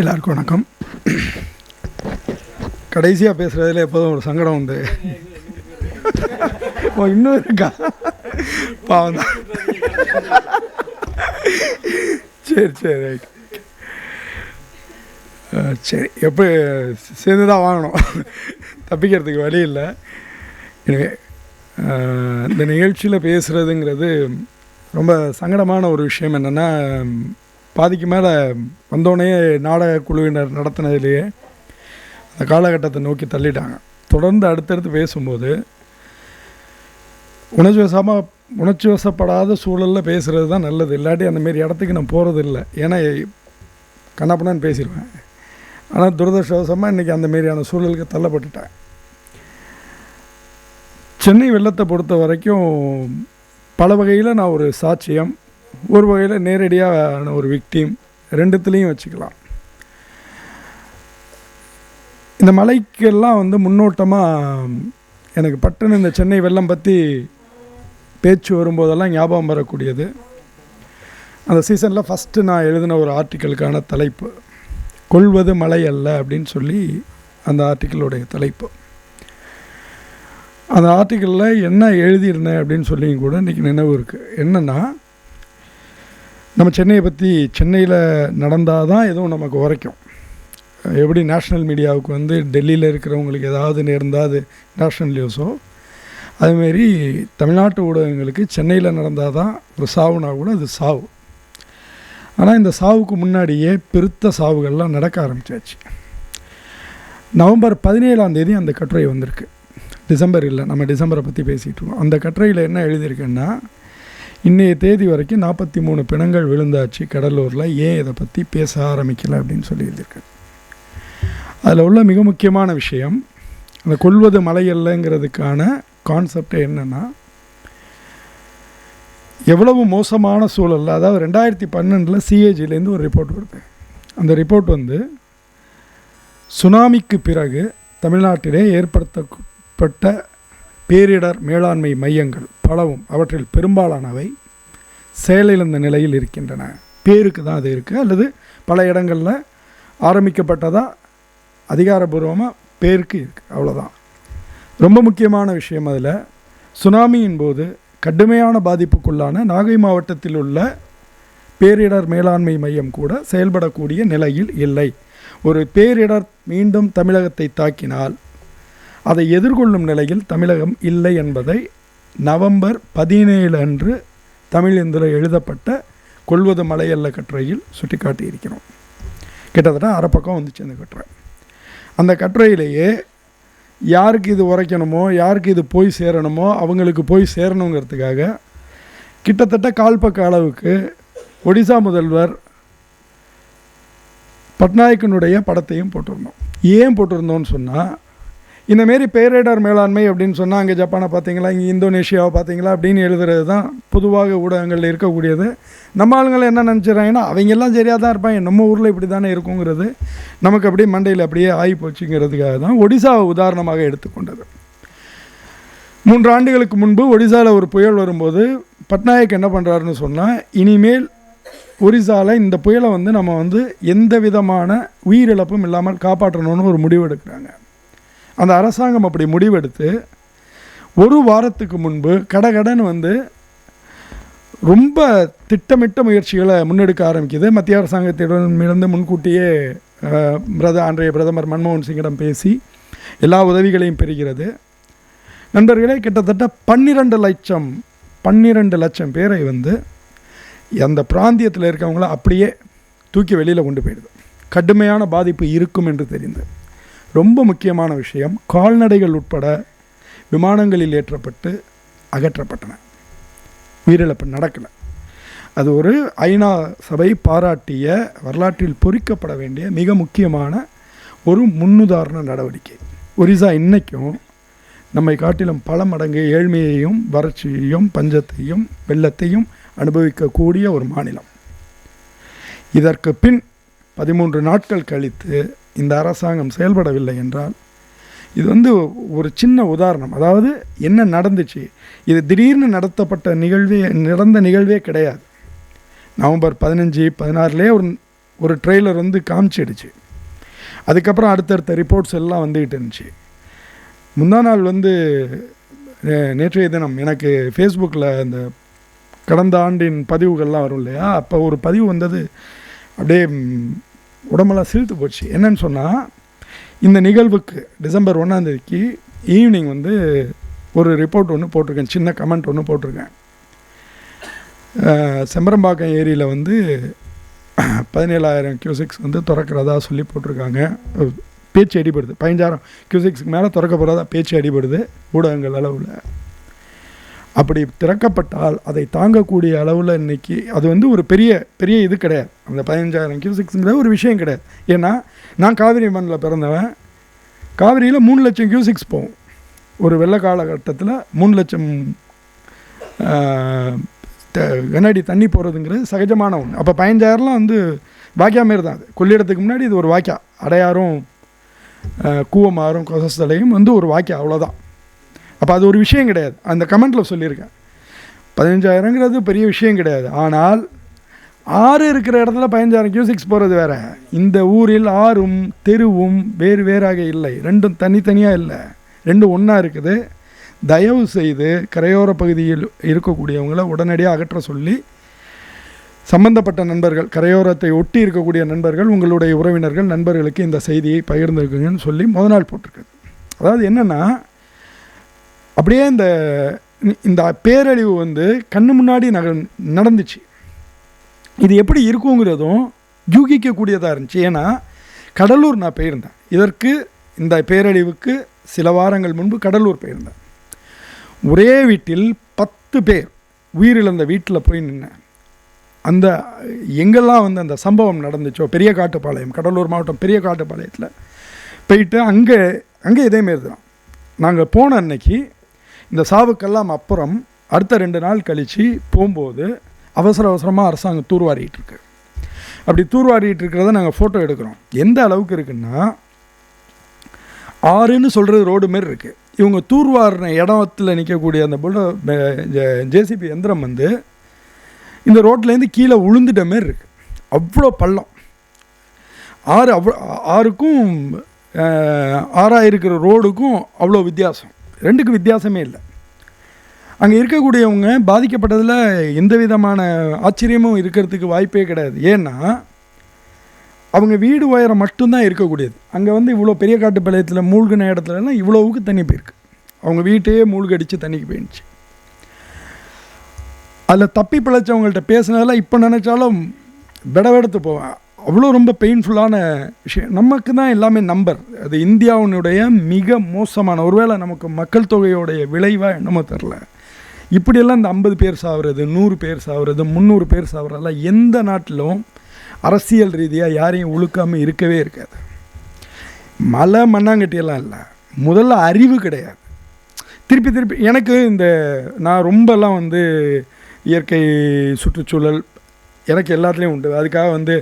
எல்லாருக்கும் வணக்கம். கடைசியாக பேசுகிறதுல எப்போதும் ஒரு சங்கடம் உண்டு. ஓ இன்னும் இருக்கா? பாவம் தான். சரி சரி ரைட் சரி எப்படி சேர்ந்து தான் வாங்கணும். தப்பிக்கிறதுக்கு வழி இல்லை. எனவே இந்த நிகழ்ச்சியில் பேசுகிறதுங்கிறது ரொம்ப சங்கடமான ஒரு விஷயம் என்னென்னா பாதிக்கு மேலே வந்தோடனே நாடக குழுவினர் நடத்தினதுலேயே அந்த காலகட்டத்தை நோக்கி தள்ளிட்டாங்க. தொடர்ந்து அடுத்தடுத்து பேசும்போது உணர்ச்சி வசமாக உணர்ச்சி வசப்படாத சூழலில் பேசுகிறது தான் நல்லது. இல்லாட்டி அந்த மாரி இடத்துக்கு நான் போகிறது இல்லை. ஏன்னா கண்ணாப்பண்ணான்னு பேசிடுவேன் ஆனால் துரதிருஷ்டவசமாக இன்றைக்கி அந்தமாரியான சூழலுக்கு தள்ளப்பட்டுட்டேன். சென்னை வெள்ளத்தை பொறுத்த வரைக்கும் பல வகையில் நான் ஒரு சாட்சியம். ஒரு வகையில் நேரடியாக ஒரு விக்டீம் ரெண்டுத்துலேயும் வச்சுக்கலாம். இந்த மலைக்கெல்லாம் வந்து முன்னோட்டமாக எனக்கு பட்டுன்னு இந்த சென்னை வெள்ளம் பற்றி பேச்சு வரும்போதெல்லாம் ஞாபகம் வரக்கூடியது. அந்த சீசனில் ஃபஸ்ட்டு நான் எழுதின ஒரு ஆர்டிக்கலுக்கான தலைப்பு கொள்வது மலை அல்ல அப்படின்னு சொல்லி அந்த ஆர்டிக்கிளுடைய தலைப்பு. அந்த ஆர்டிக்கிளில் என்ன எழுதியிருந்தேன் அப்படின்னு சொல்லி கூட இன்றைக்கி நினைவு இருக்குது என்னென்னா நம்ம சென்னையை பற்றி சென்னையில் நடந்தால் தான் எதுவும் நமக்கு உரைக்கும். எப்படி நேஷ்னல் மீடியாவுக்கு வந்து டெல்லியில் இருக்கிறவங்களுக்கு ஏதாவது நேர்ந்தால் அது நேஷ்னல் நியூஸோ அதுமாரி தமிழ்நாட்டு ஊடகங்களுக்கு சென்னையில் நடந்தால் தான் ஒரு சாவுனா கூட அது சாவு. ஆனால் இந்த சாவுக்கு முன்னாடியே பெருத்த சாவுகள்லாம் நடக்க ஆரம்பிச்சாச்சு. நவம்பர் பதினேழாம் தேதி அந்த கட்டுரை வந்திருக்கு. டிசம்பர் இல்லை நம்ம டிசம்பரை பற்றி பேசிகிட்டு இருக்கோம். அந்த கட்டுரையில் என்ன எழுதியிருக்குன்னா இன்றைய தேதி வரைக்கும் நாற்பத்தி மூணு பிணங்கள் விழுந்தாச்சு கடலூரில். ஏன் இதை பற்றி பேச ஆரம்பிக்கலை அப்படின்னு சொல்லி எழுதியிருக்கு அதில் உள்ள மிக முக்கியமான விஷயம் அந்த கொள்வது மலையல்லங்கிறதுக்கான கான்செப்ட் என்னென்னா எவ்வளவு மோசமான சூழலில் அதாவது ரெண்டாயிரத்தி பன்னெண்டில் சிஏஜிலேருந்து ஒரு ரிப்போர்ட் வருது. அந்த ரிப்போர்ட் வந்து சுனாமிக்கு பிறகு தமிழ்நாட்டிலே ஏற்படுத்தப்பட்ட பேரிடர் மேலாண்மை மையங்கள் பலவும் அவற்றில் பெரும்பாலானவை செயலிழந்த நிலையில் இருக்கின்றன. பேருக்கு தான் அது இருக்குது அல்லது பல இடங்களில் ஆரம்பிக்கப்பட்டதாக அதிகாரபூர்வமாக பேருக்கு இருக்குது அவ்வளோதான் ரொம்ப முக்கியமான விஷயம் அதில். சுனாமியின் போது கடுமையான பாதிப்புக்குள்ளான நாகை மாவட்டத்தில் உள்ள பேரிடர் மேலாண்மை மையம் கூட செயல்படக்கூடிய நிலையில் இல்லை. ஒரு பேரிடர் மீண்டும் தமிழகத்தை தாக்கினால் அதை எதிர்கொள்ளும் நிலையில் தமிழகம் இல்லை என்பதை நவம்பர் பதினேழு அன்று தமிழ் இந்தில் எழுதப்பட்ட கொள்வது மலையல்ல கட்டுரையில் சுட்டிக்காட்டியிருக்கிறோம். கிட்டத்தட்ட அரை பக்கம் வந்துச்சு அந்த கட்டுரை. அந்த கட்டுரையிலேயே யாருக்கு இது உரைக்கணுமோ யாருக்கு இது போய் சேரணுமோ அவங்களுக்கு போய் சேரணுங்கிறதுக்காக கிட்டத்தட்ட கால்பக்க அளவுக்கு ஒடிசா முதல்வர் பட்நாயக்கனுடைய படத்தையும் போட்டிருந்தோம். ஏன் போட்டிருந்தோன்னு சொன்னால் இந்தமாரி பேரிடர் மேலாண்மை அப்படின்னு சொன்னால் அங்கே ஜப்பானை பார்த்தீங்களா இங்கே இந்தோனேஷியாவை பார்த்தீங்களா அப்படின்னு எழுதுறது தான் பொதுவாக ஊடகங்களில் இருக்கக்கூடியது. நம்ம ஆளுங்களை என்ன நினச்சிடறாங்கன்னா அவங்க எல்லாம் சரியாக தான் இருப்பாங்க நம்ம ஊரில் இப்படி தானே இருக்குங்கிறது நமக்கு அப்படியே மண்டையில் அப்படியே ஆகி போச்சுங்கிறதுக்காக தான் ஒடிசாவை உதாரணமாக எடுத்துக்கொண்டது. மூன்று ஆண்டுகளுக்கு முன்பு ஒடிசாவில் ஒரு புயல் வரும்போது பட்நாயக் என்ன பண்ணுறாருன்னு சொன்னால் இனிமேல் ஒரிசாவில் இந்த புயலை வந்து நம்ம வந்து எந்த விதமான உயிரிழப்பும் இல்லாமல் காப்பாற்றணும்னு ஒரு முடிவு எடுக்கிறாங்க அந்த அரசாங்கம் அப்படி முடிவெடுத்து ஒரு வாரத்துக்கு முன்பு கடகடன் வந்து ரொம்ப திட்டமிட்ட முயற்சிகளை முன்னெடுக்க ஆரம்பிக்குது. மத்திய அரசாங்கத்திடமிருந்து முன்கூட்டியே பிரத அன்றைய பிரதமர் மன்மோகன் சிங்கிடம் பேசி எல்லா உதவிகளையும் பெறுகிறது. நண்பர்களே கிட்டத்தட்ட பன்னிரெண்டு லட்சம் பன்னிரெண்டு லட்சம் பேரை வந்து அந்த பிராந்தியத்தில் இருக்கவங்கள அப்படியே தூக்கி வெளியில் கொண்டு போயிடுது. கடுமையான பாதிப்பு இருக்கும் என்று தெரிந்து. ரொம்ப முக்கியமான விஷயம் கால்நடைகள் உட்பட விமானங்களில் ஏற்றப்பட்டு அகற்றப்பட்டன. உயிரிழப்பு நடக்கலை. அது ஒரு ஐநா சபை பாராட்டிய வரலாற்றில் பொறிக்கப்பட வேண்டிய மிக முக்கியமான ஒரு முன்னுதாரண நடவடிக்கை. ஒரிசா இன்னைக்கும் நம்மை காட்டிலும் பல மடங்கு ஏழ்மையையும் வறட்சியையும் பஞ்சத்தையும் வெள்ளத்தையும் அனுபவிக்கக்கூடிய ஒரு மாநிலம். இதற்கு பின் பதிமூன்று நாட்கள் கழித்து இந்த அரசாங்கம் செயல்படவில்லை என்றால் இது வந்து ஒரு சின்ன உதாரணம். அதாவது என்ன நடந்துச்சு? இது திடீர்னு நடத்தப்பட்ட நிகழ்வே நடந்த நிகழ்வே கிடையாது. நவம்பர் பதினஞ்சு பதினாறுலேயே ஒரு ஒரு ட்ரெய்லர் வந்து காமிச்சிடுச்சு. அதுக்கப்புறம் அடுத்தடுத்த ரிப்போர்ட்ஸ் எல்லாம் வந்துக்கிட்டு இருந்துச்சு. முந்தா நாள் வந்து நேற்றைய தினம் எனக்கு ஃபேஸ்புக்கில் இந்த கடந்த ஆண்டின் பதிவுகள்லாம் வரும் இல்லையா? அப்போ ஒரு பதிவு வந்தது அப்படியே உடம்பெல்லாம் சிரித்து போச்சு. என்னன்னு சொன்னால் இந்த நிகழ்வுக்கு டிசம்பர் ஒன்றாந்தேதிக்கு ஈவினிங் வந்து ஒரு ரிப்போர்ட் ஒன்று போட்டிருக்கேன் சின்ன கமெண்ட் ஒன்று போட்டிருக்கேன். செம்பரம்பாக்கம் ஏரியில் வந்து பதினேழாயிரம் கியூசிக்ஸ் வந்து திறக்கிறதா சொல்லி போட்டிருக்காங்க. பேச்சு அடிபடுது. பதினஞ்சாயிரம் கியூசிக்ஸ்க்கு மேலே திறக்க போகிறதா பேச்சு அடிபடுது ஊடகங்கள் அளவில். அப்படி திறக்கப்பட்டால் அதை தாங்கக்கூடிய அளவில் இன்னைக்கு அது வந்து ஒரு பெரிய பெரிய இது கிடையாது. அந்த பதினஞ்சாயிரம் கியூசிக்ஸுங்கிறது ஒரு விஷயம் கிடையாது. ஏன்னா நான் காவிரி மண்ணில் பிறந்தவன். காவிரியில் மூணு லட்சம் கியூசிக்ஸ் போகும். ஒரு வெள்ள காலகட்டத்தில் மூணு லட்சம் கண்ணாடி த- தண்ணி போகிறதுங்கிறது சகஜமான ஒன்று அப்போ பதினஞ்சாயிரம்லாம் வந்து வாக்கியா மாரி தான் அது. கொள்ளிடத்துக்கு முன்னாடி இது ஒரு வாக்கியா அடையாரும் கூவமாறும் கொசஸ்தலையும் வந்து ஒரு வாக்கியா அவ்வளோதான் அப்போ அது ஒரு விஷயம் கிடையாது. அந்த கமெண்ட்டில் சொல்லியிருக்கேன். பதினஞ்சாயிரங்கிறது பெரிய விஷயம் கிடையாது. ஆனால் ஆறு இருக்கிற இடத்துல பதினஞ்சாயிரம் கியூசிக்ஸ் போகிறது வேறு. இந்த ஊரில் ஆறும் தெருவும் வேறு வேறாக இல்லை. ரெண்டும் தனித்தனியாக இல்லை. ரெண்டும் ஒன்றா இருக்குது. தயவு செய்து கரையோர பகுதியில் இருக்கக்கூடியவங்களை உடனடியாக அகற்ற சொல்லி சம்பந்தப்பட்ட நண்பர்கள் கரையோரத்தை ஒட்டி இருக்கக்கூடிய நண்பர்கள் உங்களுடைய உறவினர்கள் நண்பர்களுக்கு இந்த செய்தியை பகிர்ந்துருக்குங்கன்னு சொல்லி முத நாள் போட்டிருக்குது அதாவது என்னென்னா அப்படியே இந்த இந்த பேரழிவு வந்து கண்ணு முன்னாடி நக நடந்துச்சு. இது எப்படி இருக்குங்கிறதும் யூகிக்கக்கூடியதாக இருந்துச்சு. ஏன்னா கடலூர் நான் போயிருந்தேன். இதற்கு இந்த பேரழிவுக்கு சில வாரங்கள் முன்பு கடலூர் போயிருந்தேன். ஒரே வீட்டில் பத்து பேர் உயிரிழந்த வீட்டில் போய் நின்னேன். அந்த எங்கெல்லாம் வந்து அந்த சம்பவம் நடந்துச்சோ பெரிய காட்டுப்பாளையம் கடலூர் மாவட்டம் பெரிய காட்டுப்பாளையத்தில் போயிட்டு அங்கே அங்கே இதேமாரி தான் நாங்கள் போன அன்னைக்கு இந்த சாவுக்கெல்லாம் அப்புறம் அடுத்த ரெண்டு நாள் கழித்து போகும்போது அவசர அவசரமாக அரசாங்கம் தூர்வாரிட்டு இருக்கு. அப்படி தூர்வாரிட்டு இருக்கிறத நாங்கள் ஃபோட்டோ எடுக்கிறோம். எந்த அளவுக்கு இருக்குன்னா ஆறுன்னு சொல்கிறது ரோடு மாரி இருக்குது இவங்க தூர்வாரின இடத்துல நிற்கக்கூடிய அந்த புல்டோ ஜேசிபி எந்திரம் வந்து இந்த ரோட்லேருந்து கீழே உளுந்துட்ட மாரி இருக்குது அவ்வளோ பள்ளம். ஆறு அவ்வளோ ஆறுக்கும் ஆறாக இருக்கிற ரோடுக்கும் அவ்வளோ வித்தியாசம். ரெண்டுக்கும் வித்தியாசமே இல்லை. அங்கே இருக்கக்கூடியவங்க பாதிக்கப்பட்டதில் எந்த விதமான ஆச்சரியமும் இருக்கிறதுக்கு வாய்ப்பே கிடையாது. ஏன்னா அவங்க வீடு உயரம் மட்டும்தான் இருக்கக்கூடியது. அங்கே வந்து இவ்வளோ பெரிய காட்டுப்பாளையத்தில் மூழ்கின இடத்துலலாம் இவ்வளோவுக்கு தண்ணி போயிருக்கு. அவங்க வீட்டையே மூழ்கடிச்சு தண்ணிக்கு போயிடுச்சு. அதில் தப்பி பிழைச்சவங்கள்ட்ட பேசுனதெல்லாம் இப்போ நினச்சாலும் விடவெடுத்து போவேன். அவ்வளோ ரொம்ப பெயின்ஃபுல்லான விஷயம். நமக்கு தான் எல்லாமே நம்பர் அது இந்தியாவினுடைய மிக மோசமான ஒருவேளை நமக்கு மக்கள் தொகையோடைய விளைவாக என்னமோ தெரில இப்படியெல்லாம் இந்த ஐம்பது பேர் சாகிறது நூறு பேர் சாவுறது முந்நூறு பேர் சாவுறதெல்லாம் எந்த நாட்டிலும் அரசியல் ரீதியாக யாரையும் உழுக்காமல் இருக்கவே இருக்காது. மலை மண்ணாங்கட்டியெல்லாம் இல்லை. முதல்ல அறிவு கிடையாது. திருப்பி திருப்பி எனக்கு இந்த நான் ரொம்பலாம் வந்து இயற்கை சுற்றுச்சூழல் எனக்கு எல்லாத்துலேயும் உண்டு. அதுக்காக வந்து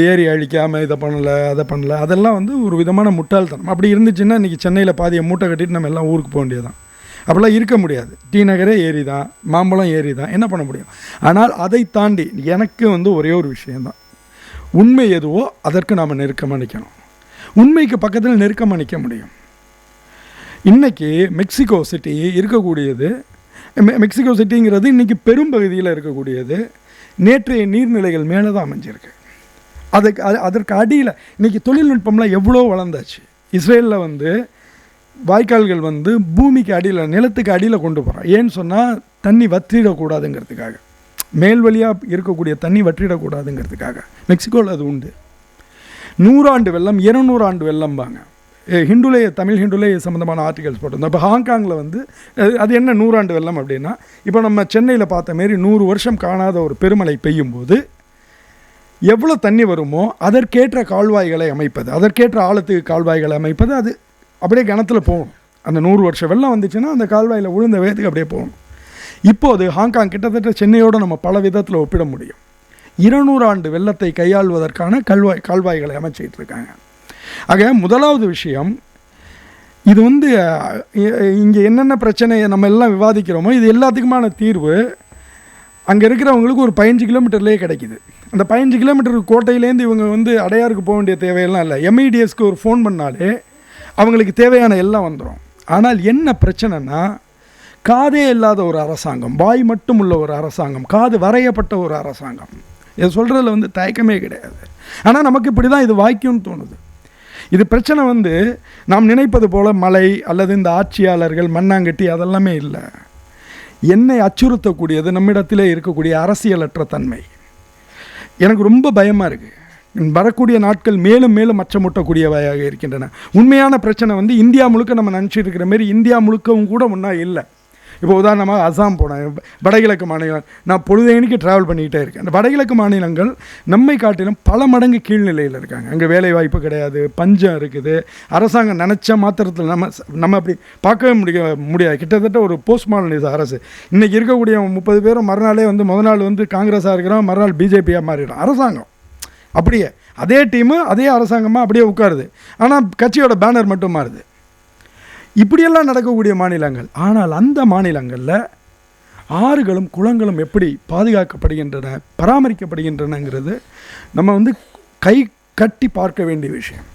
ஏரி அழிக்காமல் இதை பண்ணலை அதை பண்ணல. அதெல்லாம் வந்து ஒரு விதமான முட்டாள்தனம். அப்படி இருந்துச்சுன்னா இன்றைக்கி சென்னையில் பாதியை மூட்டை கட்டிட்டு நம்ம எல்லாம் ஊருக்கு போக வேண்டியதுதான். அப்படிலாம் இருக்க முடியாது. டி நகரே ஏரி தான் மாம்பழம் ஏரி தான் என்ன பண்ண முடியும்? ஆனால் அதை தாண்டி எனக்கு வந்து ஒரே ஒரு விஷயந்தான் உண்மை எதுவோ அதற்கு நாம் நெருக்கமாக நிற்கணும் உண்மைக்கு பக்கத்தில் நெருக்கமாக நிற்க முடியும். இன்றைக்கி மெக்சிகோ சிட்டி இருக்கக்கூடியது மெக்சிகோ சிட்டிங்கிறது இன்றைக்கி பெரும்பகுதியில் இருக்கக்கூடியது. நேற்றைய நீர்நிலைகள் மேலே தான் அமைஞ்சிருக்கு. அதுக்கு அது அதற்கு அடியில் இன்னைக்கு தொழில்நுட்பம்லாம் எவ்வளோ வளர்ந்தாச்சு. இஸ்ரேலில் வந்து வாய்க்கால்கள் வந்து பூமிக்கு அடியில் நிலத்துக்கு அடியில் கொண்டு போகிறோம் ஏன்னு சொன்னால் தண்ணி வற்றிடக்கூடாதுங்கிறதுக்காக. மேல் வழியாக இருக்கக்கூடிய தண்ணி வற்றிடக்கூடாதுங்கிறதுக்காக. மெக்சிகோவில் அது உண்டு. நூறாண்டு வெள்ளம் இருநூறு ஆண்டு வெள்ளம்பாங்க ஹிண்டுலே தமிழ் ஹிண்டுலே சம்மந்தமான ஆர்டிகல்ஸ் போட்டிருந்தோம். இப்போ ஹாங்காங்கில் வந்து அது- அது என்ன நூறாண்டு வெள்ளம் அப்படின்னா இப்போ நம்ம சென்னையில் பார்த்த மாரி நூறு வருஷம் காணாத ஒரு பெருமழை பெய்யும் போது எவ்வளோ தண்ணி வருமோ அதற்கேற்ற கால்வாய்களை அமைப்பது அதற்கேற்ற ஆழத்துக்கு கால்வாய்களை அமைப்பது அது அப்படியே கிணத்துல போகணும். அந்த நூறு வருஷம் வெள்ளம் வந்துச்சுன்னா அந்த கால்வாயில் விழுந்த வேகத்துக்கு அப்படியே போகணும். இப்போது ஹாங்காங் கிட்டத்தட்ட சென்னையோடு நம்ம பல விதத்தில் ஒப்பிட முடியும். இருநூறு ஆண்டு வெள்ளத்தை கையாள்வதற்கான கல்வாய் கால்வாய்களை அமைச்சிட்டு இருக்காங்க. ஆக முதலாவது விஷயம் இது வந்து இங்கே என்னென்ன பிரச்சனையை நம்ம எல்லாம் விவாதிக்கிறோமோ இது எல்லாத்துக்குமான தீர்வு அங்கே இருக்கிறவங்களுக்கு ஒரு பதினஞ்சு கிலோமீட்டர்லேயே கிடைக்குது. அந்த பதினஞ்சு கிலோமீட்டர் கோட்டையிலேருந்து இவங்க வந்து அடையாருக்கு போக வேண்டிய தேவையெல்லாம் இல்லை. எம்இடிஎஸ்க்கு ஒரு ஃபோன் பண்ணாலே அவங்களுக்கு தேவையான எல்லாம் வந்துடும் ஆனால் என்ன பிரச்சனைனா காதே இல்லாத ஒரு அரசாங்கம் வாய் மட்டும் உள்ள ஒரு அரசாங்கம் காது வரையப்பட்ட ஒரு அரசாங்கம். இதை சொல்கிறதுல வந்து தயக்கமே கிடையாது. ஆனால் நமக்கு இப்படி தான் இது வாய்க்கும்னு தோணுது. இது பிரச்சனை வந்து நாம் நினைப்பது போல் மலை அல்லது இந்த ஆட்சியாளர்கள் மண்ணாங்கட்டி அதெல்லாமே இல்லை. என்னை அச்சுறுத்தக்கூடியது நம்மிடத்திலே இருக்கக்கூடிய அரசியலற்ற தன்மை. எனக்கு ரொம்ப பயமாக இருக்குது வரக்கூடிய நாட்கள் மேலும் மேலும் அச்சமூட்டக்கூடியவையாக இருக்கின்றன. உண்மையான பிரச்சனை வந்து இந்தியா முழுக்க நம்ம நினச்சிட்டு இருக்கிற மாரி இந்தியா முழுக்கவும் கூட ஒன்றா இல்லை. இப்போ உதாரணமாக அசாம் போனேன் வடகிழக்கு மாநிலம் நான் பொழுதேனிக்கு ட்ராவல் பண்ணிக்கிட்டே இருக்கேன். அந்த வடகிழக்கு மாநிலங்கள் நம்மை காட்டிலும் பல மடங்கு கீழ்நிலையில் இருக்காங்க. அங்கே வேலை வாய்ப்பு கிடையாது பஞ்சம் இருக்குது. அரசாங்கம் நினச்ச மாத்திரத்தில் நம்ம நம்ம அப்படி பார்க்கவே முடிய முடியாது. கிட்டத்தட்ட ஒரு போஸ்ட் மாடர்னிச அரசு. இன்றைக்கி இருக்கக்கூடிய முப்பது பேரும் மறுநாளே வந்து முத நாள் வந்து காங்கிரஸாக இருக்கிறோம் மறுநாள் பிஜேபியாக மாறிடும் அரசாங்கம். அப்படியே. அதே டீமு அதே அரசாங்கமாக அப்படியே உட்காருது. ஆனால் கட்சியோட பேனர் மட்டும் மாறுது. இப்படியெல்லாம் நடக்கக்கூடிய மாநிலங்கள். ஆனால் அந்த மாநிலங்களில் ஆறுகளும் குளங்களும் எப்படி பாதுகாக்கப்படுகின்றன பராமரிக்கப்படுகின்றனங்கிறது நம்ம வந்து கை கட்டி பார்க்க வேண்டிய விஷயம்.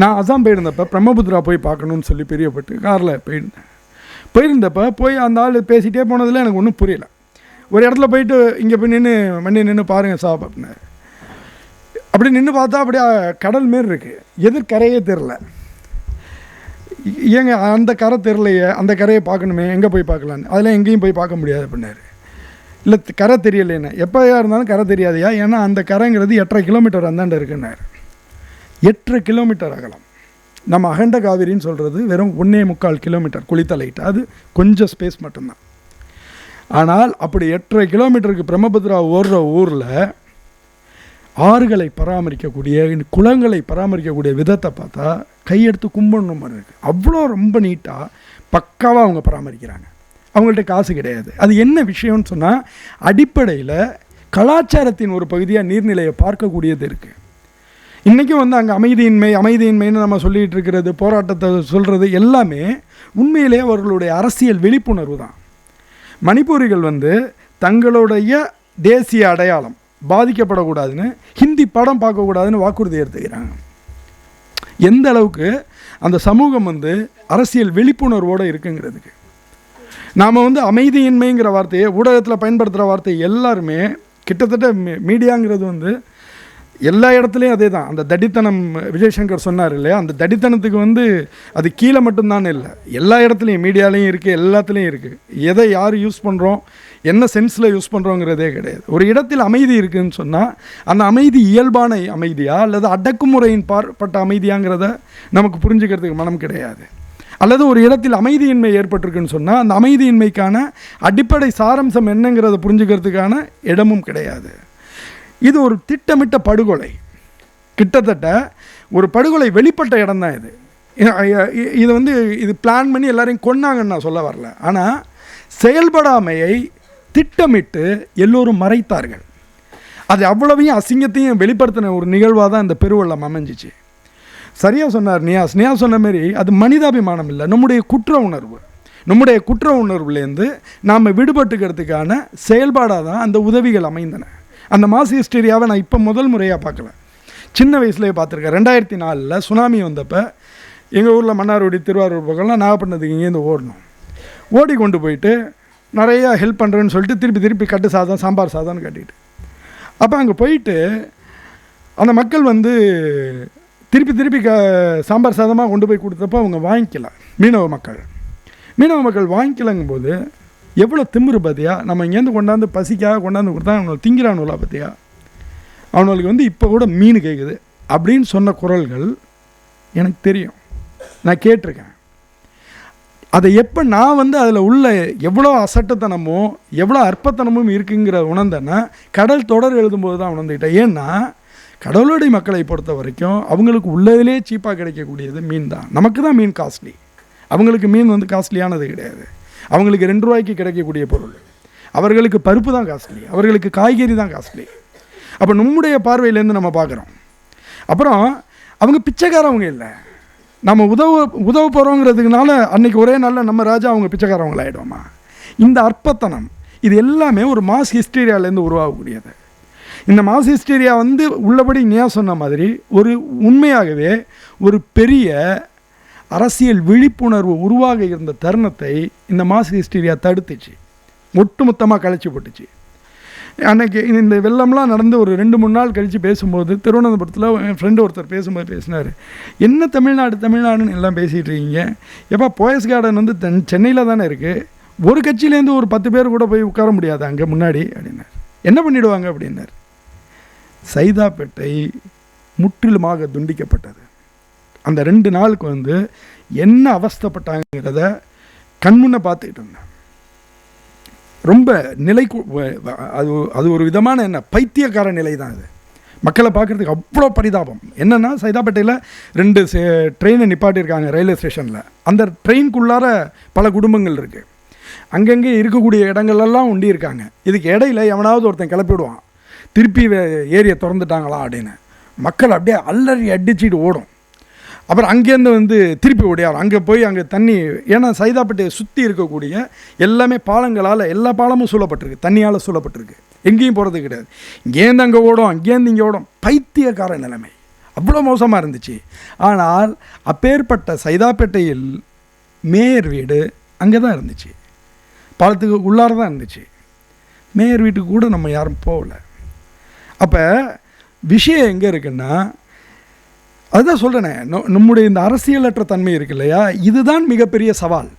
நான் அசாம் போயிருந்தப்போ பிரம்மபுத்திரா போய் பார்க்கணும்னு சொல்லி பிரியப்பட்டு காரில் போயிருந்தேன் போயிருந்தப்போ போய் அந்த ஆள் பேசிகிட்டே போனதில் எனக்கு ஒன்றும் புரியல. ஒரு இடத்துல போயிட்டு இங்கே போய் நின்று மண்ணி நின்று பாருங்கள் சாப் அப்படின்னாரு அப்படி நின்று பார்த்தா அப்படியே கடல் மாரி இருக்குது எதிர்கரையே தெரில ஏங்க அந்த கரை தெரிலையே அந்த கரையை பார்க்கணுமே எங்கே போய் பார்க்கலான்னு? அதெல்லாம் எங்கேயும் போய் பார்க்க முடியாது அப்படின்னாரு. இல்லை கரை தெரியலைன்னு எப்போயா இருந்தாலும் கரை தெரியாதையா? ஏன்னா அந்த கரைங்கிறது எட்டரை கிலோமீட்டர் அந்தாண்ட இருக்குன்னாரு. எட்டரை கிலோமீட்டர் அகலம். நம்ம அகண்ட காவிரின்னு சொல்கிறது வெறும் ஒன்றே முக்கால் கிலோமீட்டர் குளித்தலைட்டு அது கொஞ்சம் ஸ்பேஸ் மட்டும்தான். ஆனால் அப்படி எட்டரை கிலோமீட்டருக்கு பிரம்மபுத்திரா ஓடுற ஊரில் ஆறுகளை பராமரிக்கக்கூடிய குளங்களை பராமரிக்கக்கூடிய விதத்தை பார்த்தா கையெடுத்து கும்பிடணும் மாதிரி இருக்குது அவ்வளோ ரொம்ப நீட்டாக பக்காவாக அவங்க பராமரிக்கிறாங்க. அவங்கள்ட்ட காசு கிடையாது. அது என்ன விஷயம்னு சொன்னால் அடிப்படையில் கலாச்சாரத்தின் ஒரு பகுதியாக நீர்நிலையை பார்க்கக்கூடியது இருக்குது இன்றைக்கும் வந்து அங்கே அமைதியின்மை அமைதியின்மைன்னு நம்ம சொல்லிகிட்டு இருக்கிறது போராட்டத்தை சொல்கிறது எல்லாமே உண்மையிலே அவர்களுடைய அரசியல் விழிப்புணர்வு தான். மணிப்பூரிகள் வந்து தங்களுடைய தேசிய அடையாளம் பாதிக்கப்படக்கூடாதுன்னு ஹிந்தி படம் பார்க்கக்கூடாதுன்னு வாக்குறுதி எடுத்துக்கிறாங்க. எந்த அளவுக்கு அந்த சமூகம் வந்து அரசியல் விழிப்புணர்வோடு இருக்குங்கிறதுக்கு. நாம் வந்து அமைதியின்மைங்கிற வார்த்தையை ஊடகத்தில் பயன்படுத்துகிற வார்த்தை எல்லாருமே கிட்டத்தட்ட மீடியாங்கிறது வந்து எல்லா இடத்துலையும் அதே தான் அந்த தடித்தனம் விஜயசங்கர் சொன்னார் இல்லையா? அந்த தடித்தனத்துக்கு வந்து அது கீழே மட்டும்தான் இல்லை. எல்லா இடத்துலையும் மீடியாலையும் இருக்குது எல்லாத்துலேயும் இருக்குது எதை யார் யூஸ் பண்ணுறோம் என்ன சென்ஸில் யூஸ் பண்ணுறோங்கிறதே கிடையாது. ஒரு இடத்தில் அமைதி இருக்குதுன்னு சொன்னால் அந்த அமைதி இயல்பான அமைதியா அல்லது அடக்குமுறையின் பார்ப்பட்ட அமைதியாங்கிறத நமக்கு புரிஞ்சுக்கிறதுக்கு மனம் கிடையாது. அல்லது ஒரு இடத்தில் அமைதியின்மை ஏற்பட்டிருக்குன்னு சொன்னால் அந்த அமைதியின்மைக்கான அடிப்படை சாரம்சம் என்னங்கிறத புரிஞ்சுக்கிறதுக்கான இடமும் கிடையாது. இது ஒரு திட்டமிட்ட படுகொலை. கிட்டத்தட்ட ஒரு படுகொலை வெளிப்பட்ட இடம் தான் இது. இது வந்து இது பிளான் பண்ணி எல்லாரையும் கொன்னாங்கன்னு நான் சொல்ல வரல. ஆனால் செயல்படாமையை திட்டமிட்டு எல்லோரும் மறைத்தார்கள். அது அவ்வளவையும் அசிங்கத்தையும் வெளிப்படுத்தின ஒரு நிகழ்வாக தான் இந்த பெருவெள்ளம் அமைஞ்சிச்சு. சரியாக சொன்னார் நியாஸ். நியாஸ் சொன்ன மாரி அது மனிதாபிமானம் இல்லை. நம்முடைய குற்ற உணர்வு. நம்முடைய குற்ற உணர்வுலேருந்து நாம் விடுபட்டுக்கிறதுக்கான செயல்பாடாக தான் அந்த உதவிகள் அமைந்தன. அந்த மாஸ் ஹிஸ்டீரியாவை நான் இப்போ முதல் முறையாக பார்க்கல சின்ன வயசுலேயே பார்த்துருக்கேன். ரெண்டாயிரத்தி நாலில் சுனாமி வந்தப்போ எங்கள் ஊரில் மன்னார்குடி திருவாரூர் பக்கம்லாம் நாகப்பட்டினத்துக்கு இங்கேருந்து ஓடணும். ஓடி கொண்டு போயிட்டு நிறையா ஹெல்ப் பண்ணுறேன்னு சொல்லிட்டு திருப்பி திருப்பி கட்டு சாதம் சாம்பார் சாதம்னு கட்டிட்டு. அப்போ அங்கே போயிட்டு அந்த மக்கள் வந்து திருப்பி திருப்பி க சாம்பார் சாதமாக கொண்டு போய் கொடுத்தப்போ அவங்க வாங்கிக்கல. மீனவ மக்கள். மீனவ மக்கள் வாங்கிக்கலங்கும் போது எவ்வளோ திமிரு பார்த்தியா நம்ம இங்கேருந்து கொண்டாந்து பசிக்காக கொண்டாந்து கொடுத்தா அவனுக்கு திங்கிறானுல பார்த்தியா அவனுக்கு வந்து இப்போ கூட மீன் கேட்குது அப்படின்னு சொன்ன குரல்கள் எனக்கு தெரியும். நான் கேட்டிருக்கேன். அதை எப்போ நான் வந்து அதில் உள்ள எவ்வளோ அசட்டத்தனமோ எவ்வளோ அற்பத்தனமும் இருக்குங்கிற உணர்ந்தேன்னா கடல் தொடர் எழுதும்போது தான் உணர்ந்துக்கிட்டேன் ஏன்னா கடலோடி மக்களை பொறுத்த வரைக்கும் அவங்களுக்கு உள்ளதிலே சீப்பாக கிடைக்கக்கூடியது மீன் தான். நமக்கு தான் மீன் காஸ்ட்லி அவங்களுக்கு மீன் வந்து காஸ்ட்லியானது கிடையாது. அவங்களுக்கு ரெண்டு ரூபாய்க்கு கிடைக்கக்கூடிய பொருள். அவர்களுக்கு பருப்பு தான் காஸ்ட்லி. அவர்களுக்கு காய்கறி தான் காஸ்ட்லி. அப்போ நம்முடைய பார்வையிலேருந்து நம்ம பார்க்குறோம். அப்புறம் அவங்க பிச்சைக்காரவங்க இல்லை. நம்ம உதவ உதவ போகிறோங்கிறதுனால அன்றைக்கி ஒரே நாளில் நம்ம ராஜா அவங்க பிச்சைக்காரவங்களாயிடுவோமா? இந்த அற்பத்தனம் இது எல்லாமே ஒரு மாஸ் ஹிஸ்டீரியாலேருந்து உருவாகக்கூடியது. இந்த மாஸ் ஹிஸ்டீரியா வந்து உள்ளபடி நீயா சொன்ன மாதிரி ஒரு உண்மையாகவே ஒரு பெரிய அரசியல் விழிப்புணர்வு உருவாக இருந்த தருணத்தை இந்த மாஸ் ஹிஸ்டீரியா தடுத்துச்சு. ஒட்டுமொத்தமாக கழிச்சு போட்டுச்சு. அன்னைக்கு இந்த வெள்ளம்லாம் நடந்து ஒரு ரெண்டு மூணு நாள் கழித்து பேசும்போது திருவனந்தபுரத்தில் என் ஃப்ரெண்டு ஒருத்தர் பேசும்போது பேசினார். என்ன தமிழ்நாடு தமிழ்நாடுன்னு எல்லாம் பேசிகிட்டு இருக்கீங்க? எப்போ போயஸ் கார்டன் வந்து தென் சென்னையில் தானே இருக்குது ஒரு கட்சியிலேருந்து ஒரு பத்து பேர் கூட போய் உட்கார முடியாது அங்கே முன்னாடி அப்படின்னார். என்ன பண்ணிவிடுவாங்க அப்படின்னார். சைதாப்பேட்டை முற்றிலுமாக துண்டிக்கப்பட்டது. அந்த ரெண்டு நாளுக்கு வந்து என்ன அவஸ்தைப்பட்டாங்கிறத கண்முன்ன பார்த்துக்கிட்டு இருந்தேன். ரொம்ப நிலை அது அது ஒரு விதமான என்ன பைத்தியக்கார நிலை தான் அது. மக்களை பார்க்குறதுக்கு அவ்வளோ பரிதாபம். என்னென்னா சைதாப்பேட்டையில் ரெண்டு ட்ரெயினை நிப்பாட்டியிருக்காங்க ரயில்வே ஸ்டேஷனில். அந்த ட்ரெயின்குள்ளார பல குடும்பங்கள் இருக்குது அங்கங்கே இருக்கக்கூடிய இடங்கள்லாம் உண்டி இருக்காங்க இதுக்கு இடையில எவனாவது ஒருத்தன் கிளப்பி விடுவான் திருப்பி ஏரியை திறந்துட்டாங்களா அப்படின்னு. மக்கள் அப்படியே அல்லறி அடிச்சிட்டு ஓடும். அப்புறம் அங்கேருந்து வந்து திருப்பி ஓடியார். அங்கே போய் அங்கே தண்ணி ஏன்னா சைதாப்பேட்டையை சுற்றி இருக்கக்கூடிய எல்லாமே பாலங்களால் எல்லா பாலமும் சூழப்பட்டிருக்கு. தண்ணியால் சூழப்பட்டிருக்கு. எங்கேயும் போகிறது கிடையாது. இங்கேருந்து அங்கே ஓடும் அங்கேருந்து இங்கே ஓடும். பைத்தியக்கார நிலைமை. அவ்வளோ மோசமாக இருந்துச்சு. ஆனால் அப்பேற்பட்ட சைதாப்பேட்டையில் மேயர் வீடு அங்கே தான் இருந்துச்சு. பாலத்துக்கு உள்ளார தான் இருந்துச்சு. மேயர் வீட்டுக்கு கூட நம்ம யாரும் போகல. அப்போ விஷயம் எங்கே இருக்குன்னா அதுதான் சொல்கிறேனே நம்முடைய இந்த அரசியலற்ற தன்மை இருக்கு இல்லையா? இதுதான் மிகப்பெரிய சவால்.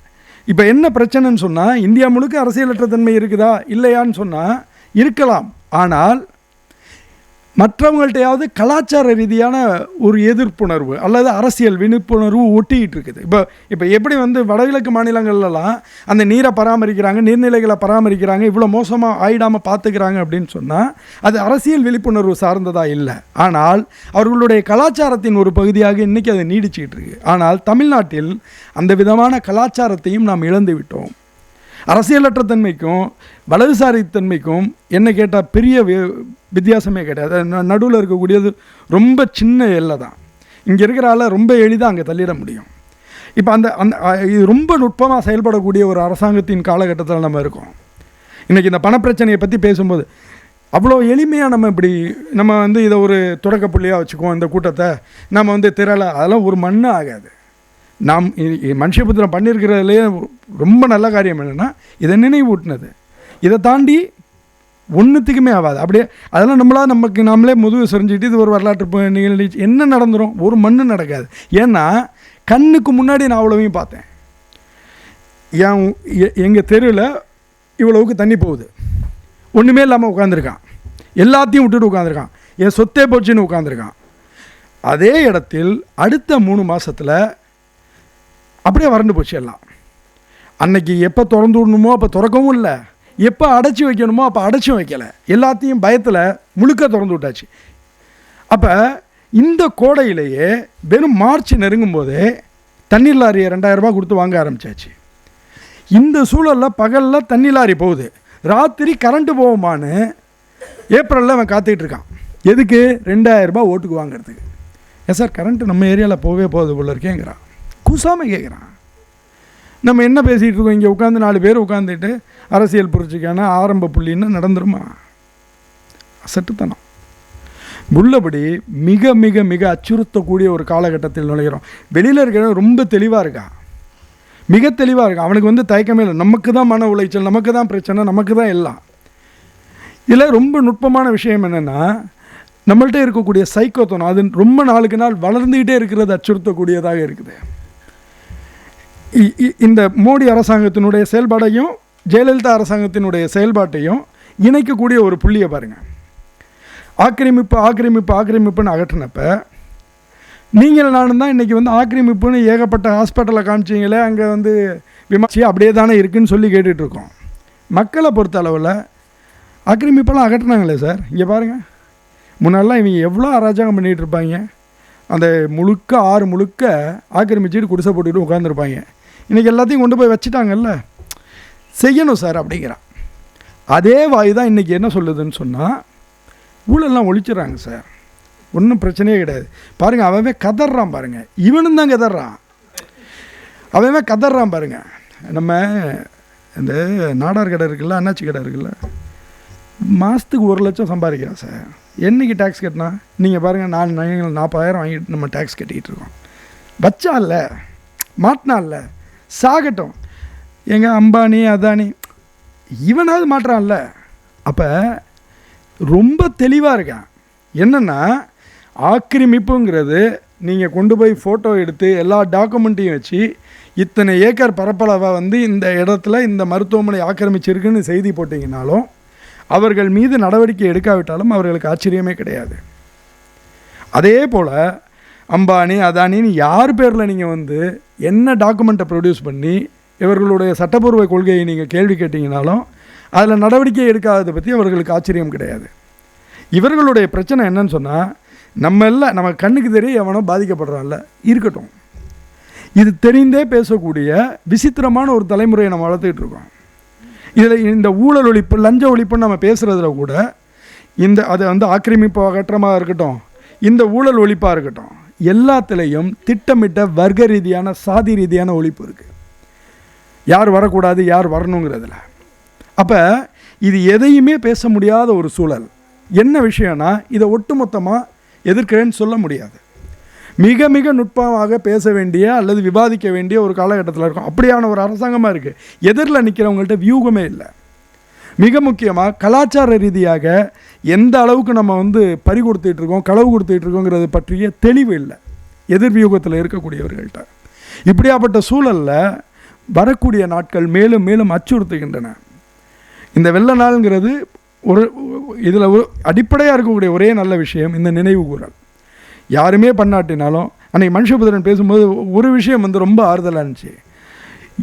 இப்போ என்ன பிரச்சனைன்னு சொன்னால் இந்தியா முழுக்க அரசியலற்ற தன்மை இருக்குதா? இல்லையான்னு சொன்னால் இருக்கலாம். ஆனால் மற்றவங்கள்ட்டையாவது கலாச்சார ரீதியான ஒரு எதிர்ப்புணர்வு அல்லது அரசியல் விழிப்புணர்வு ஒட்டிக்கிட்டு இருக்குது இப்போ இப்போ எப்படி வந்து வடகிழக்கு மாநிலங்கள்லாம் அந்த நீரை பராமரிக்கிறாங்க நீர்நிலைகளை பராமரிக்கிறாங்க இவ்வளோ மோசமாக ஆயிடாமல் பார்த்துக்கிறாங்க அப்படின்னு சொன்னால் அது அரசியல் விழிப்புணர்வு சார்ந்ததாக இல்லை. ஆனால் அவர்களுடைய கலாச்சாரத்தின் ஒரு பகுதியாக இன்றைக்கி அது நீடிச்சுக்கிட்டு இருக்கு ஆனால் தமிழ்நாட்டில் அந்த விதமான கலாச்சாரத்தையும் நாம் இழந்து விட்டோம் அரசியலற்ற தன்மைக்கும் வலதுசாரித்தன்மைக்கும் என்ன கேட்டால் பெரிய வித்தியாசமே கிடையாது. நடுவில் இருக்கக்கூடியது ரொம்ப சின்ன எல்லை தான். இங்கே இருக்கிற ஆளை ரொம்ப எளிதாக அங்கே தள்ளிட முடியும். இப்போ அந்த அந்த இது ரொம்ப நுட்பமாக செயல்படக்கூடிய ஒரு அரசாங்கத்தின் காலகட்டத்தில் நம்ம இருக்கோம். இன்றைக்கி இந்த பணப்பிரச்சனையை பற்றி பேசும்போது அவ்வளோ எளிமையாக நம்ம இப்படி நம்ம வந்து இதை ஒரு தொடக்க புள்ளியாக வச்சுக்குவோம் இந்த கூட்டத்தை. நம்ம வந்து திரள அதெல்லாம் ஒரு மண்ணு ஆகாது. நாம் மனுஷபுத்திரம் பண்ணியிருக்கிறதுலேயே ரொம்ப நல்ல காரியம் என்னென்னா இதை நினைவூட்டினது. இதை தாண்டி ஒன்றுத்துக்குமே ஆகாது. அப்படியே அதெல்லாம் நம்மளா நமக்கு நம்மளே முதுகு செஞ்சுட்டு இது ஒரு வரலாற்று நிகழ்ச்சி. என்ன நடந்துரும்? ஒரு மண்ணு நடக்காது. ஏன்னா கண்ணுக்கு முன்னாடி நான் அவ்வளவையும் பார்த்தேன். என் எங்கள் தெருவில் இவ்வளவுக்கு தண்ணி போகுது. ஒன்றுமே இல்லாமல் உட்காந்துருக்கான் எல்லாத்தையும் விட்டுட்டு உட்காந்துருக்கான் என் சொத்தே போச்சுன்னு உட்காந்துருக்கான் அதே இடத்தில் அடுத்த மூணு மாதத்தில் அப்படியே வறண்டு போச்சு எல்லாம். அன்னைக்கு எப்போ திறந்து விடணுமோ அப்போ திறக்கவும் இல்லை. எப்போ அடைச்சி வைக்கணுமோ அப்போ அடைச்சும் வைக்கல. எல்லாத்தையும் பயத்தில் முழுக்க திறந்து விட்டாச்சு. அப்போ இந்த கோடையிலேயே வெறும் மார்ச் நெருங்கும் போதே தண்ணீர் லாரியை ரெண்டாயிரம் ரூபாய் கொடுத்து வாங்க ஆரம்பித்தாச்சு இந்த சூழலில் பகலில் தண்ணி லாரி போகுது. ராத்திரி கரண்ட்டு போகுமான்னு ஏப்ரலில் அவன் காத்துக்கிட்டு இருக்கான். எதுக்கு? ரெண்டாயிரரூபா ஓட்டுக்கு வாங்குறதுக்கு. ஏன் சார் கரண்ட்டு நம்ம ஏரியாவில் போகவே போகுது போல இருக்கேங்கிறான். கூசாமல் கேட்குறான் நம்ம என்ன பேசிகிட்டு இருக்கோம்? இங்கே உட்காந்து நாலு பேர் உட்காந்துட்டு அரசியல் புரட்சிக்கான ஆரம்ப புள்ளின்னு நடந்துருமா? அசட்டுத்தனம். உள்ளபடி மிக மிக மிக அச்சுறுத்தக்கூடிய ஒரு காலகட்டத்தில் நுழைகிறோம். வெளியில் இருக்கிற ரொம்ப தெளிவாக இருக்கான் மிக தெளிவாக இருக்கான் அவனுக்கு வந்து தயக்கமே இல்லை. நமக்கு தான் மன உளைச்சல் நமக்கு தான் பிரச்சனை நமக்கு தான் எல்லாம். இதில் ரொம்ப நுட்பமான விஷயம் என்னென்னா நம்மள்ட்ட இருக்கக்கூடிய சைக்கோத்தனம் அது ரொம்ப நாளுக்கு நாள் வளர்ந்துக்கிட்டே இருக்கிறது அச்சுறுத்தக்கூடியதாக இருக்குது. இந்த மோடி அரசாங்கத்தினுடைய செயல்பாடையும் ஜெயலலிதா அரசாங்கத்தினுடைய செயல்பாட்டையும் இணைக்கக்கூடிய ஒரு புள்ளியை பாருங்கள் ஆக்கிரமிப்பு ஆக்கிரமிப்பு ஆக்கிரமிப்புன்னு அகற்றினப்போ நீங்கள் நானும் தான் இன்றைக்கி வந்து ஆக்கிரமிப்புன்னு ஏகப்பட்ட ஹாஸ்பிட்டலை காமிச்சிங்களே அங்கே வந்து விமர்சி அப்படியே தானே இருக்குன்னு சொல்லி கேட்டுட்ருக்கோம் மக்களை பொறுத்த அளவில் ஆக்கிரமிப்பெல்லாம் அகற்றினாங்களே சார் இங்கே பாருங்கள் முன்னாடிலாம் இவங்க எவ்வளோ அராஜகம் பண்ணிகிட்டு இருப்பாங்க. அந்த முழுக்க ஆறு முழுக்க ஆக்கிரமிச்சுட்டு குடிசை போட்டுக்கிட்டு உட்காந்துருப்பாங்க இன்றைக்கி எல்லாத்தையும் கொண்டு போய் வச்சுட்டாங்கல்ல? செய்யணும் சார் அப்படிங்கிறான். அதே வாய் தான் இன்றைக்கி என்ன சொல்லுதுன்னு சொன்னால் ஊழல்லாம் ஒழிச்சிடறாங்க சார். ஒன்றும் பிரச்சனையே கிடையாது. பாருங்கள் அவன் கதறான் பாருங்கள் இவனும் தான் கதறான். அவன் கதறான் பாருங்கள் நம்ம இந்த நாடார் கடை இருக்குல்ல அண்ணாச்சி கடை இருக்குல்ல மாதத்துக்கு ஒரு லட்சம் சம்பாதிக்கிறான் சார். என்னைக்கு டேக்ஸ் கட்டினா? நீங்கள் பாருங்கள் நாலு நாங்கள் நாற்பதாயிரம் வாங்கிட்டு நம்ம டேக்ஸ் கட்டிக்கிட்டு இருக்கோம். வச்சா இல்லை மாட்டினா இல்லை சாகட்டும். எங்க அம்பானி அதானி இவனாவது மாற்றான்ல அப்போ ரொம்ப தெளிவாக இருக்கான் என்னென்னா ஆக்கிரமிப்புங்கிறது நீங்கள் கொண்டு போய் ஃபோட்டோ எடுத்து எல்லா டாக்குமெண்ட்டையும் வச்சு இத்தனை ஏக்கர் பரப்பளவை வந்து இந்த இடத்துல இந்த மருத்துவமனை ஆக்கிரமிச்சிருக்குன்னு செய்தி போட்டிங்கனாலும் அவர்கள் மீது நடவடிக்கை எடுக்காவிட்டாலும் அவர்களுக்கு ஆச்சரியமே கிடையாது. அதே போல் அம்பானி அதானின்னு யார் பேரில் நீங்கள் வந்து என்ன டாக்குமெண்ட்டை ப்ரொடியூஸ் பண்ணி இவர்களுடைய சட்டப்பூர்வ கொள்கையை நீங்கள் கேள்வி கேட்டிங்கனாலும் அதில் நடவடிக்கை எடுக்காததை பற்றி அவர்களுக்கு ஆச்சரியம் கிடையாது. இவர்களுடைய பிரச்சனை என்னன்னு சொன்னால் நம்ம எல்லாம் நம்ம கண்ணுக்கு தெரிய எவனோ பாதிக்கப்படுறான்ல. இருக்கட்டும். இது தெரிந்தே பேசக்கூடிய விசித்திரமான ஒரு தலைமுறையை நம்ம வளர்த்துக்கிட்டு இருக்கோம். இதில் இந்த ஊழல் ஒழிப்பு லஞ்ச ஒழிப்புன்னு நம்ம பேசுகிறதுல கூட இந்த அது வந்து ஆக்கிரமிப்பு அகற்றமாக இருக்கட்டும் இந்த ஊழல் ஒழிப்பாக இருக்கட்டும் எல்லாத்துலேயும் திட்டமிட்ட வர்க்க ரீதியான சாதி ரீதியான ஒழிப்பு இருக்குது யார் வரக்கூடாது யார் வரணுங்கிறதுல. அப்போ இது எதையுமே பேச முடியாத ஒரு சூழல். என்ன விஷயம்னா இதை ஒட்டுமொத்தமாக எதிர்க்கிறேன்னு சொல்ல முடியாது. மிக மிக நுட்பமாக பேச வேண்டிய அல்லது விவாதிக்க வேண்டிய ஒரு காலகட்டத்தில் இருக்கும். அப்படியான ஒரு அரசாங்கமாக இருக்குது எதிரில் நிற்கிறவங்கள்ட்ட வியூகமே இல்லை. மிக முக்கியமாக கலாச்சார ரீதியாக எந்த அளவுக்கு நம்ம வந்து பறி கொடுத்துட்ருக்கோம் களவு கொடுத்துட்ருக்கோங்கிறது பற்றிய தெளிவு இல்லை. எதிர்வியூகத்தில் இருக்கக்கூடியவர்கள்ட்ட. இப்படியாப்பட்ட சூழலில் வரக்கூடிய நாட்கள் மேலும் மேலும் அச்சுறுத்துகின்றன. இந்த வெள்ள நாள்ங்கிறது ஒரு இதில் ஒரு அடிப்படையாக இருக்கக்கூடிய ஒரே நல்ல விஷயம் இந்த நினைவு கூறல். யாருமே பண்ணாட்டினாலும் அன்றைக்கி மனுஷபுத்திரன் பேசும்போது ஒரு விஷயம் வந்து ரொம்ப ஆறுதலாக இருந்துச்சு.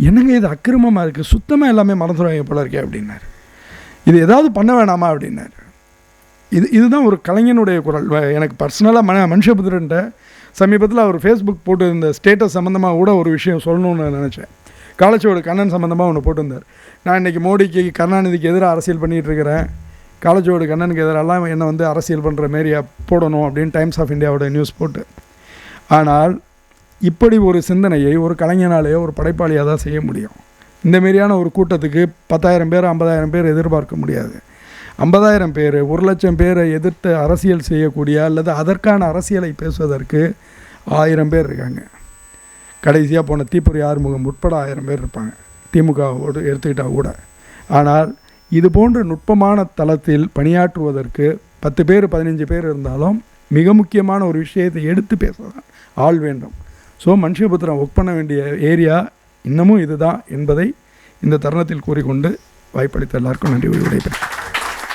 என்னங்க இது அக்கிரமமாக இருக்குது சுத்தமாக எல்லாமே மறந்துடுவாங்க போல இருக்கே அப்படின்னாரு. இது ஏதாவது பண்ண வேணாமா அப்படின்னாரு. இது இதுதான் ஒரு கலைஞனுடைய குரல். வ- எனக்கு பர்சனலாக மன மனுஷபுத்திரன்ட்ட சமீபத்தில் அவர் ஃபேஸ்புக் போட்டு இந்த ஸ்டேட்டஸ் சம்மந்தமாக கூட ஒரு விஷயம் சொல்லணும்னு நினச்சேன். காலேஜோட கண்ணன் சம்மந்தமாக ஒன்று போட்டிருந்தார். நான் இன்றைக்கி மோடிக்கு கருணாநிதிக்கு எதிராக அரசியல் பண்ணிகிட்டு இருக்கிறேன். கண்ணனுக்கு எதிரெல்லாம் என்னை வந்து அரசியல் பண்ணுற மாரியா போடணும் அப்படின்னு டைம்ஸ் ஆஃப் இந்தியாவோட நியூஸ் போட்டு. ஆனால் இப்படி ஒரு சிந்தனையை ஒரு கலைஞனாலேயோ ஒரு படைப்பாளியாக தான் செய்ய முடியும். இந்த மாரியான ஒரு கூட்டத்துக்கு பத்தாயிரம் பேர் ஐம்பதாயிரம் பேர் எதிர்பார்க்க முடியாது. ஐம்பதாயிரம் பேர் ஒரு லட்சம் பேரை எதிர்த்து அரசியல் செய்யக்கூடிய அல்லது அதற்கான அரசியலை பேசுவதற்கு ஆயிரம் பேர் இருக்காங்க. கடைசியாக போன தீப்பொறி ஆறுமுகம் உட்பட ஆயிரம் பேர் இருப்பாங்க. திமுகவோடு எடுத்துக்கிட்டால் கூட. ஆனால் இது போன்ற நுட்பமான தளத்தில் பணியாற்றுவதற்கு பத்து பேர் பதினஞ்சு பேர் இருந்தாலும் மிக முக்கியமான ஒரு விஷயத்தை எடுத்து பேச ஆள் வேண்டும். ஸோ மனுஷபுத்திரம் ஒர்க் பண்ண வேண்டிய ஏரியா இன்னமும் இதுதான் என்பதை இந்த தருணத்தில் கூறிக்கொண்டு வாய்ப்பளித்த எல்லாருக்கும் நன்றி விடைபெறுகிறேன்